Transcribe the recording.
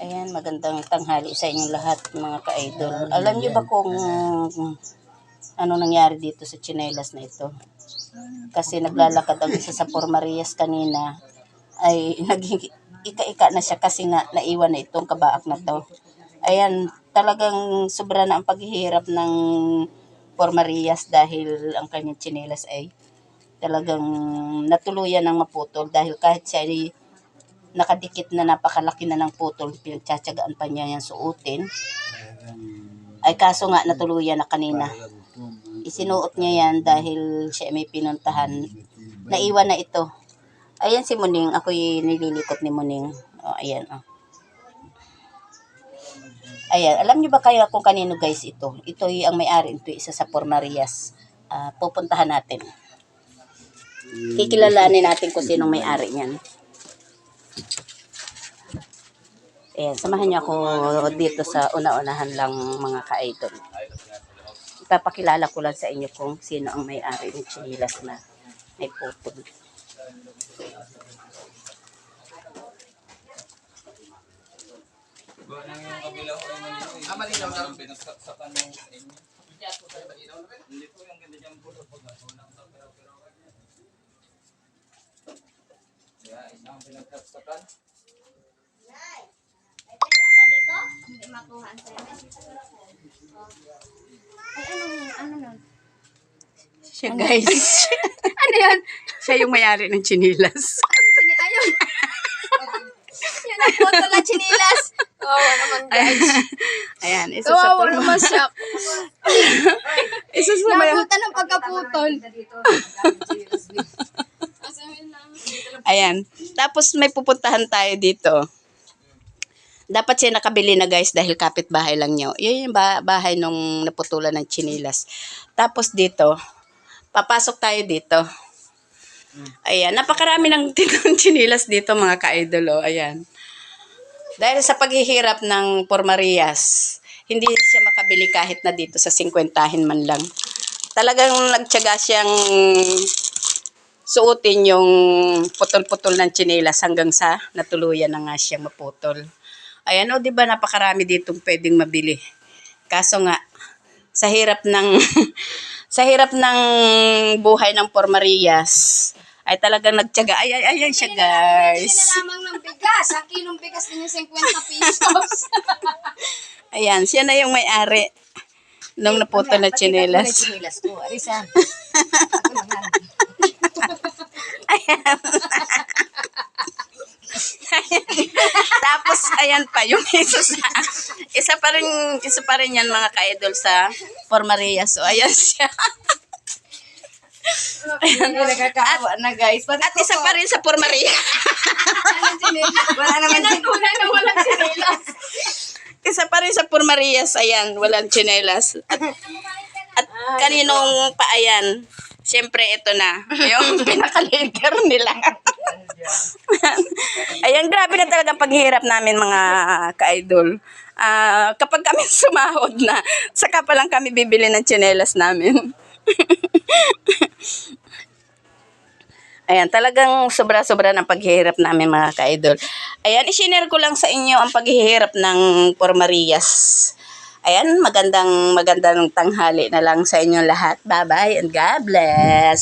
Ayan, magandang tanghali sa inyong lahat mga ka-idol. Alam niyo ba kung ano nangyari dito sa chinelas na ito? Kasi naglalakad ang isa sa Formarias kanina ay naging ika-ika na siya kasi nga naiwan na itong kabaak na to. Ayan, talagang sobra na ang paghihirap ng Formarias dahil ang kanyang chinelas ay talagang natuluyan ng maputol dahil kahit siya ay nakadikit na napakalaki na ng putol, pinagtsatsagaan pa niya yan suotin. Ay kaso nga natuluyan na kanina. Isinuot niya yan dahil siya may pinuntahan. Naiwan na ito. Ayan si Muning, ako'y nililikot ni Muning. O, ayan, o. Ayan, alam niyo ba kaya kung kanino guys ito? Ito ang may-ari, ito isa sa Formarias. Ah, pupuntahan natin. Kikilalanin natin kung sinong may-ari niyan. Ayan, samahan niyo ako dito sa una-unahan lang mga ka-idol. Ipapakilala ko lang sa inyo kung sino ang may-ari ng chinilas na may putol. Ah, malinaw na rin pinagsasakan mo sa inyo. Pinagsasakan. Hindi makuha ang service. Ay, ano? Ano nun? Siya guys. Ano yun? Siya yung may-ari ng chinilas. Chini ayun. yun ang photo na chinilas. Oo naman guys. Ayan, isa sa Kawawa naman siya. isa sa may Nabutan ng pagkaputol. Ayan. Tapos may pupuntahan tayo dito. Dapat siya nakabili na guys dahil kapitbahay lang niyo. Yun yung ba- bahay nung naputulan ng chinilas. Tapos dito, papasok tayo dito. Ayan, napakarami ng tinong chinilas dito mga ka-idol. Oh. Ayan. Dahil sa paghihirap ng Formarias, hindi siya makabili kahit na dito sa 50 man lang. Talagang nagtyaga siyang suotin yung putol-putol ng tsinelas hanggang sa natuluyan na nga siyang maputol. Ayan o, di ba napakarami ditong pwedeng mabili. Kaso nga, sa hirap ng sa hirap ng buhay ng Formarias, ay talagang nagtyaga. Ay, ay, ayan siya guys. Bili na lamang ng bigas. Ang kilong bigas niya 50 pesos. Ayan, siya na yung may-ari nung naputol na tsinelas. chinilas ko. Arisa. Tapos ayan pa yung isa sa isa pa rin isa pa rin yan mga ka-idol sa Formaria. So ayan siya. Hindi nakakawa na guys. At isa pa rin sa Formaria. Wala naman din. Tunay na walang chinilas. isa pa rin sa Formarias. Ayan, walang tsinelas. At, at kaninong pa ayan. Siyempre, ito na. Yung pinaka-leader nila. Ayan, grabe na talaga paghihirap namin mga ka-idol. Ah, kapag kami sumahod na, saka pa lang kami bibili ng tsinelas namin. Ayan, talagang sobra-sobra ng paghihirap namin mga ka-idol. Ayan, isinare ko lang sa inyo ang paghihirap ng Formarias. Ayan, magandang magandang tanghali na lang sa inyo lahat. Bye-bye and God bless.